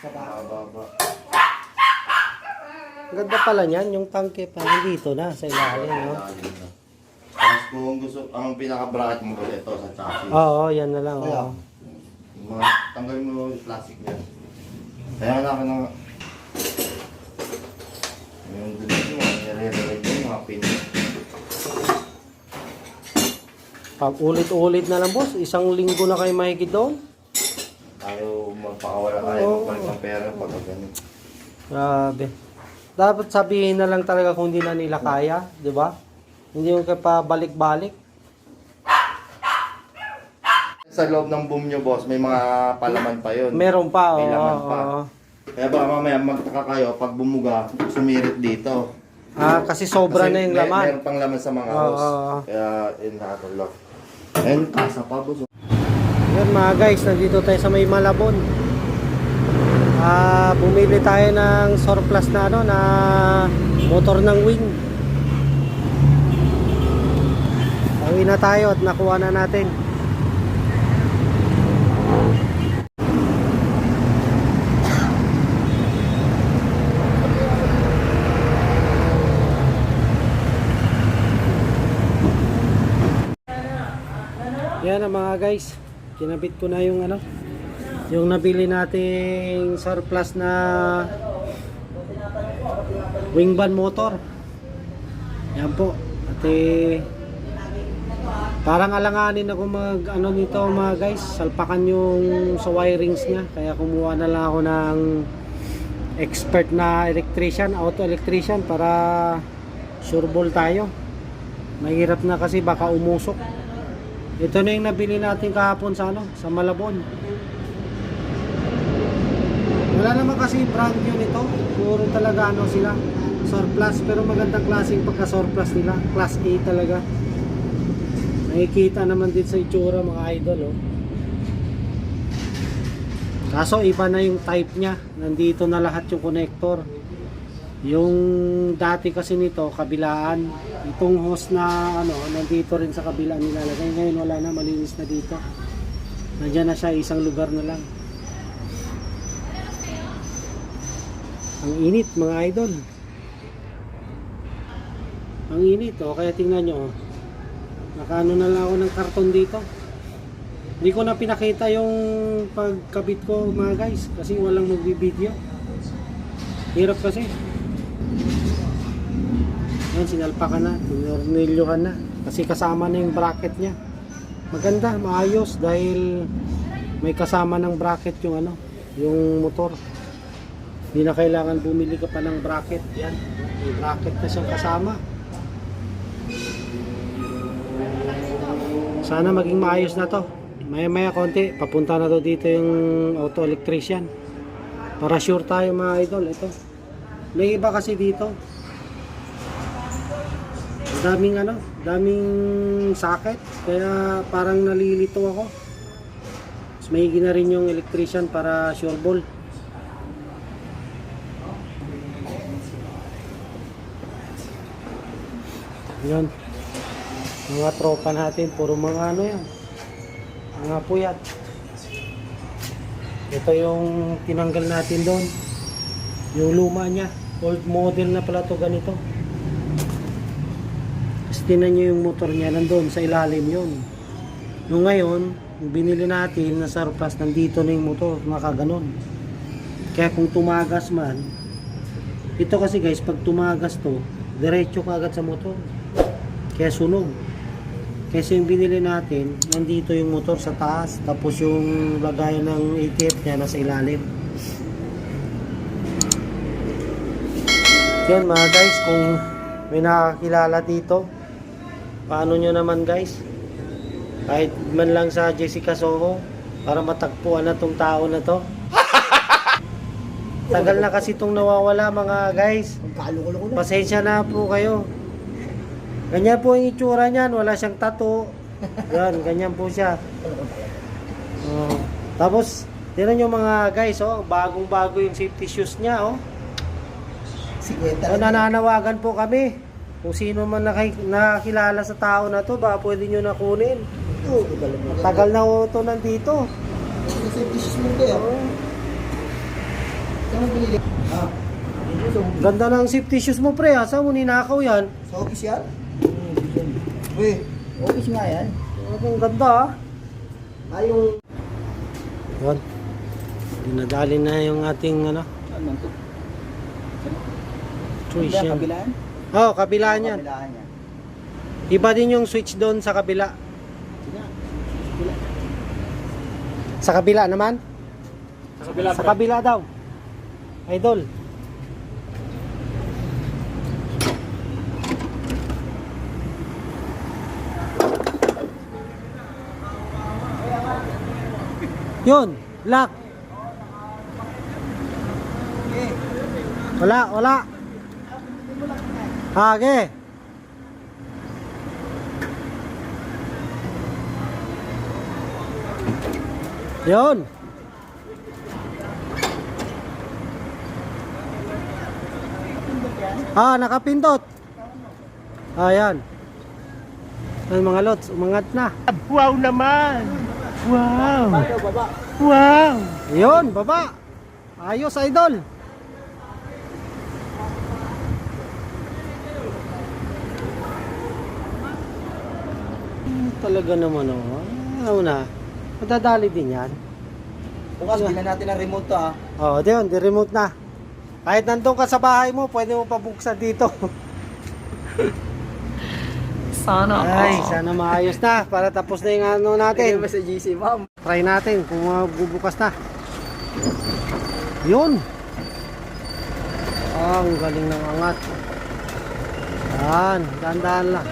Sa. Ang Ganda pala niyan, yung tangke pa dito na sa ilalim, no? Na. Tapos kung gusto, ang pinaka-bracket mo kasi ito sa chassis. Oo, yan na lang. Kaya, oo. Yung mga, tanggalin mo yung plastic niya. Kaya na ako ng... Yung dito mo, nire-relate yung mga pin. Pag ulit-ulit na lang, boss. Isang linggo na kayo mahigit doon. Tayo magpakawala tayo, Oo. magpalit ng pera pag ganun. Grabe. Dapat sabihin na lang talaga kung hindi na nila kaya, di ba? Hindi yung pa balik-balik. Sa loob ng boom nyo, boss, may mga palaman pa yun. Meron pa, oo. laman pa. oo. Kaya baka mamaya magtaka kayo, pag bumuga, sumirit dito. Ah, kasi sobra Kasi na yung may- laman. Meron pang laman sa mga Oo, oo. Kaya, yun nakatulog. Ayun, kasa pa, boss. Yan mga guys, nandito tayo sa may Malabon. Ah, bumili tayo ng surplus na ano na motor ng wing. Uwi na tayo at nakuha na natin. Yan mga guys. Kinabit ko na yung ano, yung nabili nating surplus na wing motor. Yan po. At eh, parang alanganin ako mag ano nito mga guys, salpakan yung sa wirings niya. Kaya kumuha na lang ako ng expert na electrician, auto electrician para sure ball tayo. Mahirap na kasi baka umusok. Ito na yung nabili natin kahapon sa ano, sa Malabon. Wala naman kasi brand new nito. Puro talaga ano sila, surplus. Pero magandang klaseng pagka-surplus nila. Class A talaga. Nakikita naman din sa itsura mga idol, oh. Kaso iba na yung type niya. Nandito na lahat yung connector. Yung dati kasi nito, kabilaan. Itong hose na ano, nandito rin sa kabila nilalagay. Ngayon wala na, malinis na dito. Nandiyan na siya, isang lugar na lang. Ang init mga idol. Ang init, oh. Kaya tingnan nyo, oh. Nakaano na lang ako ng karton dito. Hindi ko na pinakita yung pagkabit ko mga guys kasi walang magbibideo. Hirap kasi. Yan, sinalpa ka na, tinornilyo ka na. Kasi kasama na yung bracket niya. Maganda, maayos dahil may kasama ng bracket yung ano, yung motor. Hindi na kailangan bumili ka pa ng bracket. Yan, may bracket na siyang kasama. Sana maging maayos na to. Maya maya konti, papunta na to dito yung auto electrician. Para sure tayo mga idol, ito. May iba kasi dito. Daming ano, daming socket. Kaya parang nalilito ako. Mas may na rin yung electrician para sure ball. Yun. Mga tropa natin, puro mga ano yan. Mga puyat. Ito yung tinanggal natin doon. Yung luma niya. Old model na pala to ganito. Kasi tinan nyo yung motor niya nandun sa ilalim yun. Yung ngayon, yung binili natin na surplus, nandito na yung motor, nakaganon. Kaya kung tumagas man, ito kasi guys, pag tumagas to, diretso ka sa motor. Kaya sunog. Kasi yung binili natin, nandito yung motor sa taas, tapos yung lagayan ng ATF niya nasa ilalim. Yan mga guys, kung may nakakilala dito, paano nyo naman guys? Kahit man lang sa Jessica Soho, para matagpuan na tong tao na to. Tagal na kasi itong nawawala mga guys. Pasensya na po kayo. Ganyan po yung itsura niyan, wala siyang tato. Yan, ganyan po siya. Oh. Tapos, tinan nyo mga guys, oh, bagong-bago yung safety shoes niya, oh. Si Kwenta So, nananawagan po kami. Kung sino man naki- nakakilala sa tao na to, baka pwede nyo na kunin. Mo. Tagal na ho ito nandito. Kasi dishes mo. Oh. mo binili? Ah. So, Ganda ng safety shoes mo pre, ha? Saan mo ninakaw yan? sa office yan? Uy, office nga yan. Ang ganda ha. Ah, yung... Yun. Dinadali na yung ating ano, Ano to? yan. Kabilaan? Oh, kabilaan yan. Kabilaan yan. Iba din yung switch doon sa kabila. Sa kabila naman? Sa kabila, Sa kabila daw. Idol. Yun, lock. Wala, wala. Hage. Yun. Ah, nakapindot. Ayan. Ay mga lods, umangat na. Wow naman! Wow! Wow! Yun, baba. Ayos, idol. Hmm, talaga naman, oh. Ano na, madadali din yan. Bukas, bilan natin ang remote to ah. Oh, di yun, di remote na. Kahit nandun ka sa bahay mo, pwede mo pabuksan dito. Sana Ay, sana maayos na para tapos na yung ano natin. Mo sa GC, ma'am. Try natin kung mabubukas na. Yun. Ah, ang galing ng angat. Yan, dahan-dahan lang.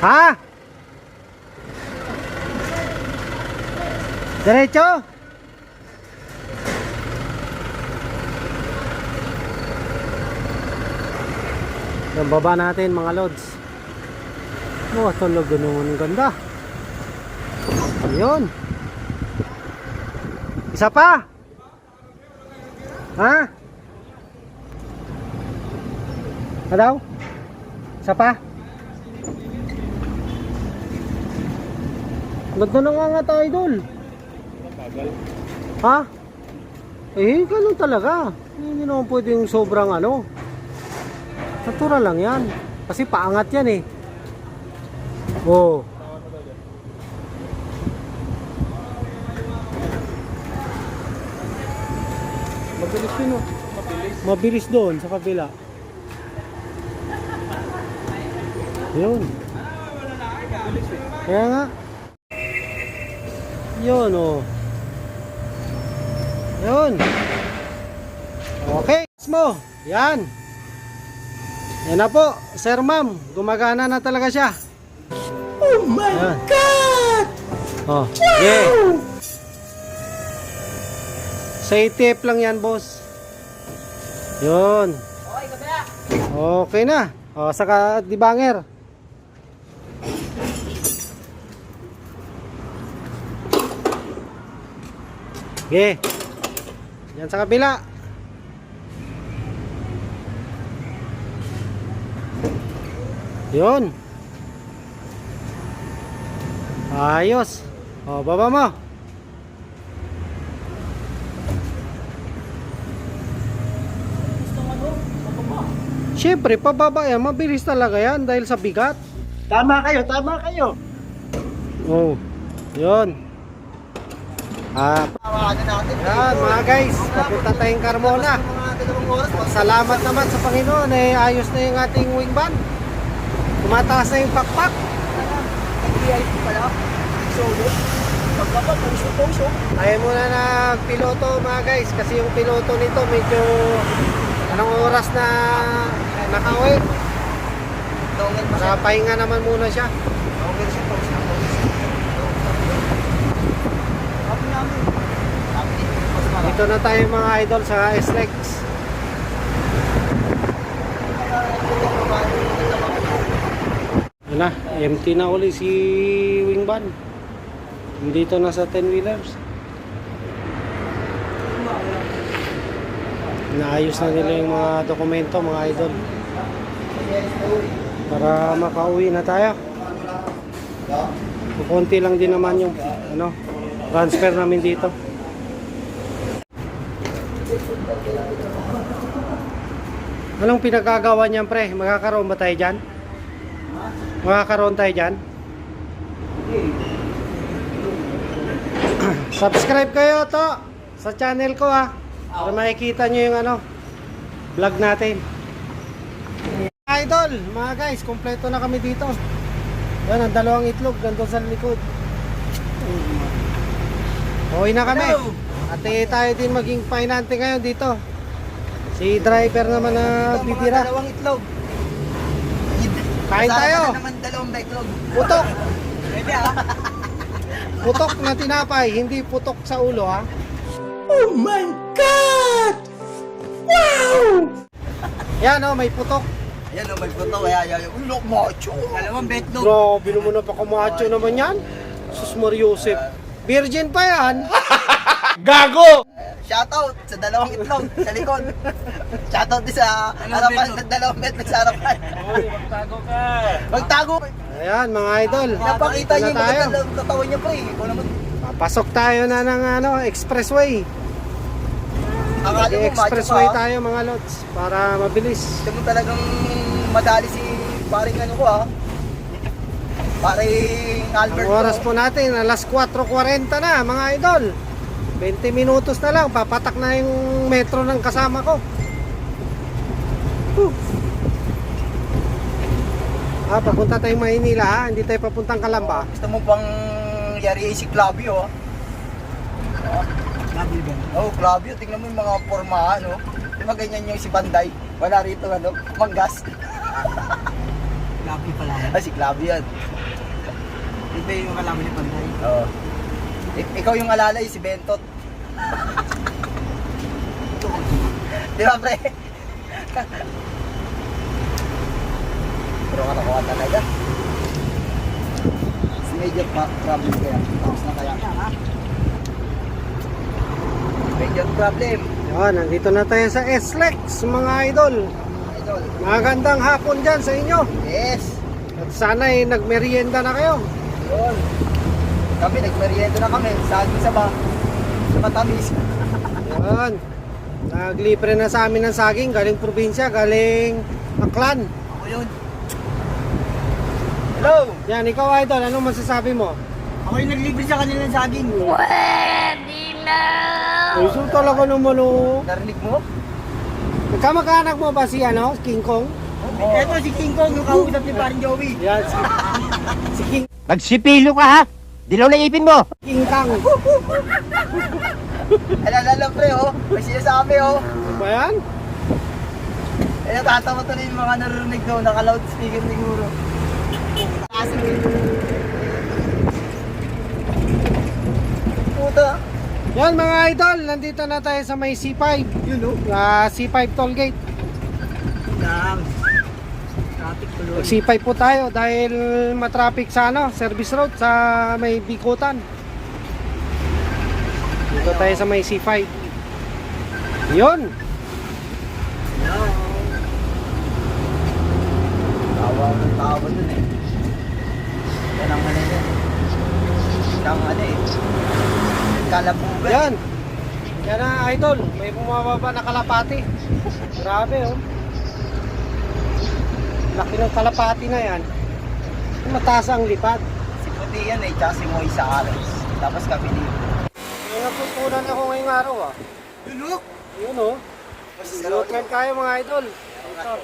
Ha? Diretso? Yung baba natin mga lods. Oh, talaga naman ang ganda. Ayun. Isa pa? Ha? Ano daw? Isa pa? Ganda na nga nga tayo, idol. Ha? Eh, ganun talaga. Hindi naman pwedeng sobrang ano. Natural lang yan. Kasi paangat yan eh. Oh. Mabilis yun oh. Mabilis doon sa kabila. Yun. Kaya nga. Yun oh. Yun. Okay. mo. Yan. Yan na po. Sir ma'am. Gumagana na talaga siya. Oh my Ayan. God! Oh. Yeah. Sa ATF lang yan, boss. Yun. Okay, kabila. Okay na. O, saka di banger. Okay. Yan sa kabila. Yun. Ayos. O, baba mo. Siyempre, pababa yan. Mabilis talaga yan dahil sa bigat. Tama kayo, tama kayo! Oh, yun. Ah, yan mga guys, papunta tayong Carmona. Salamat naman sa Panginoon, eh, ayos na yung ating wing van. Tumataas na yung pakpak. VIP pala. So, pagkapa, puso puso. Tayo muna nagpiloto mga guys, kasi yung piloto nito medyo anong oras na nakauwi. Siya. Napahinga naman muna siya. Okay siya, na. Mas marami. Dito na tayo mga idol sa SLEX. Wala, empty na uli si wing van. Dito na sa 10 wheelers. Naayos na nila yung mga dokumento, mga idol. Para makauwi na tayo. Kunti lang din naman yung ano, transfer namin dito. Anong pinagkagawa niyan pre? Magkakaroon ba tayo dyan? Magkakaroon tayo dyan? Subscribe kayo to sa channel ko ha. Para makikita nyo yung ano, vlog natin. Idol, mga guys, kompleto na kami dito. Yan, ang dalawang itlog, nandun sa likod. Uwi na kami. At eh, tayo din maging painante ngayon dito. Si driver naman na bibira. Dalawang itlog. Kain tayo. Kasama na naman dalawang itlog. Putok. Pwede ah. Putok na tinapay, hindi putok sa ulo ha. Oh my God! Wow! Yan oh, may putok. Yan o, may puto. Kaya yan yung ulok macho. Dalawang betlog. Grabe naman napakamacho naman yan. Sus Mariusip. Virgin pa yan. Shoutout sa dalawang itlog sa likod. Shoutout din sa harapan sa dalawang betlog sa harapan. Magtago ka. Magtago! Ayan mga idol. Napakita niyo yung magandang katawan niya pre. Ikaw naman. Papasok tayo na ng ano, expressway. Akala mo expressway tayo mga lods para mabilis. Gusto mo talagang madali si paring ano ko ah. Paring Albert. Ang oras po natin, alas 4.40 na mga idol. 20 minutos na lang, papatak na yung metro ng kasama ko. Whew. Ah, papunta tayong Maynila ha, hindi tayo papuntang Kalamba. Gusto mo pang yari si Clavio. Labi ba? Oh, Clavio, tingnan mo yung mga pormahan, no? Di ba ganyan yung si Banday? Wala rito, ano? Manggas. Labi pala. Ah, si Clavio yan. Ito yung kalaban ni Panday. Oo. Ik- ikaw yung alalay, si Bentot. Di ba, pre? Pero katakuha talaga. Si Major problem kaya. Tapos na kaya. Major problem. Yan, nandito na tayo sa SLEX mga idol. Idol. Magandang hapon dyan sa inyo. Yes. At sana'y nagmerienda na kayo. Yun. Kami, nagmeriendo na kami. Saging sa ba? Sa matamis. Yan. Naglibre na sa amin ng saging, galing probinsya, galing Aklan. Ako yun. Hello! Yan, ikaw idol, anong masasabi mo? Ako yung naglibre sa kanila ng saging. Ay, so talaga naman oh. Narinig mo? Nagkamag-anak mo ba si ano, King Kong? Oh. Ito si King Kong, yung kausap ni Paring Joey. Yan, si, si King, Magsipilo ka ha! Dilaw na ipin mo! King Kang. Alala pre, oh. May sinasabi, oh. Ano ba yan? Eh, natatawa tuloy yung mga naririnig doon. Naka-loudspeaker siguro. Kasi, Puta. Yan mga idol, nandito na tayo sa may C5. Yun, oh. Ah, C5 toll gate. Lang. C5 po tayo dahil matraffic sa ano, service road sa may Bikutan. Dito tayo sa may C5. Yun. Tawa ng tawa dun eh. Yan ang ano yan. Yan ang ano eh. Kalabugan. Yan. Yan na idol, may bumababa na kalapati. Grabe oh. Laki ng kalapati na yan. Mataas ang lipad. Si Puti yan eh, tsaka si Moisa Ares. Tapos kami dito. May napupunan ako ngayong araw ah. Yun, oh. Yun oh. Sinutran kayo mga idol. Ito.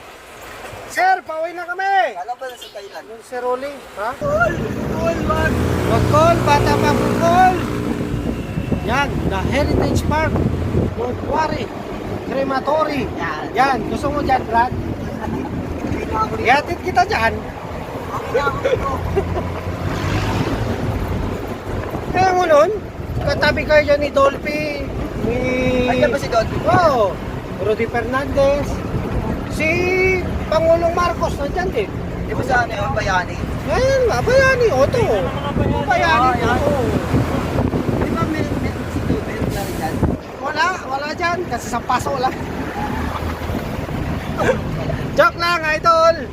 Sir, pauwi na kami! Kala ba nasa Thailand? Yung si Rolly, ha? Cool! Cool, man! Magkol, bata pa bukol! Yan, the Heritage Park, Mortuary, Crematory. Yan, gusto mo dyan, Brad? Ihatid kita dyan. Kaya mo nun, katabi kayo dyan ni Dolphy, ni... Andiyan ba si Don? Oo, Rudy Fernandez, si Pangulong Marcos na dyan din. Di ba sa ano yung bayani? Yan nga, bayani, oto. Bayani, Ah, yan. oto. Di ba meron si? Meron na rin dyan? Wala, wala dyan. Kasi sa paso lang. Joke lang, ay idol!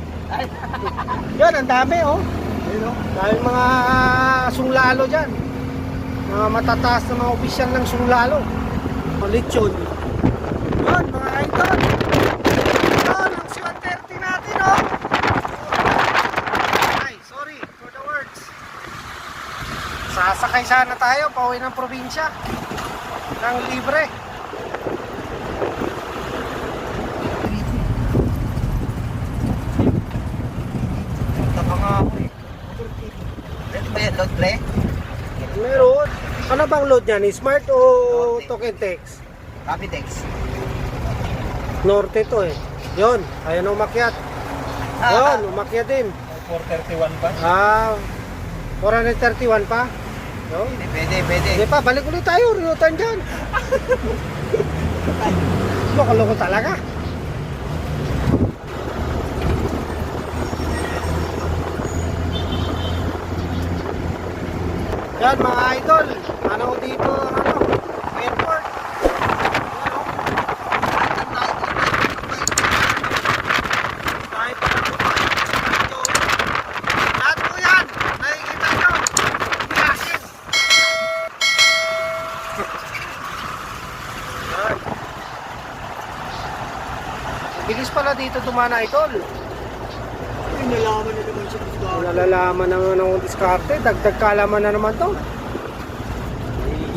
Yan, ang dami, oh. Ayun, oh. Dahil mga sunglalo dyan. Mga matataas na mga opisyal ng sunglalo. Ulit yun. Yun, mga idol. Yun, ang 730 natin, oh. Ay, sorry for the words. Sasakay sana tayo, pauwi ng probinsya. Nang libre. Load play? Meron. Ano bang load niyan? Smart o token text? Copy text. Norte to eh. Yon, ayan umakyat. Yon, umakyat din. 431 pa. Ah, 431 pa. Yon. Pwede, pwede, pwede. Hindi pa, balik ulit tayo. Return dyan. Loko-loko talaga. Yan mga idol. Ano dito, ano, airport. Bilis pala dito dumana idol. Nalaman na naman siya gusto. Nalalaman naman ng diskarte. Dagdag kalaman na naman to.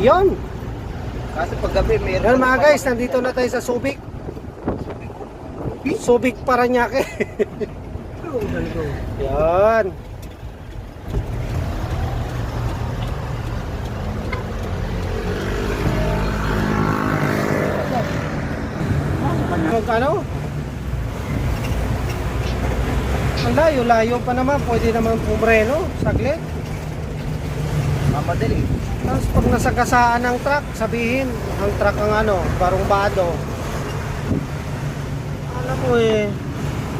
Yon. Kaso pag gabi, meron. Yan mga guys, nandito na tayo sa Subic. Subic Paranaque. Yan. Mag ano? Ang layo-layo pa naman, pwede naman pumreno, saglit. Mamadali. Tapos pag nasagasaan ng truck, sabihin, ang truck ang ano, barumbado. Alam mo eh,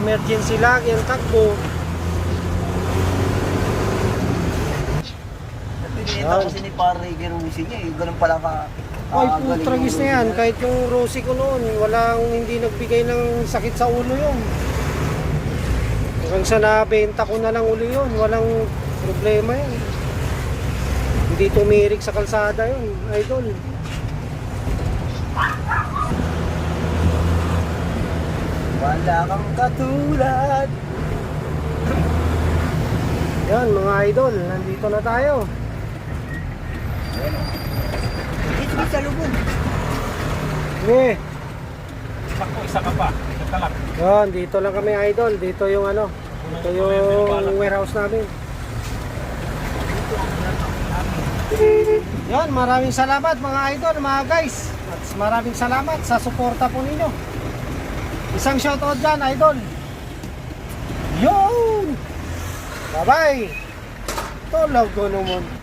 emergency lagi ang takbo. Pinita kasi ni Pare Gerusi niya eh. Ganun pala ka. Ay, kakagaling putragis na yan. Kahit yung Rosie ko noon, walang hindi nagbigay ng sakit sa ulo yun. Hanggang sa nabenta ko na lang uli yun, walang problema yan. Hindi tumirik sa kalsada yun, idol. Wala kang katulad. Yan mga idol, nandito na tayo. Dito sa lubong. Eh, Ako, isa ka pa. Ito yan, dito lang kami idol. Dito yung ano, ito yung warehouse namin. Yan, maraming salamat mga idol, mga guys. At maraming salamat sa suporta po ninyo. Isang shoutout dyan, idol. Yun! Bye-bye! Tulaw ko naman.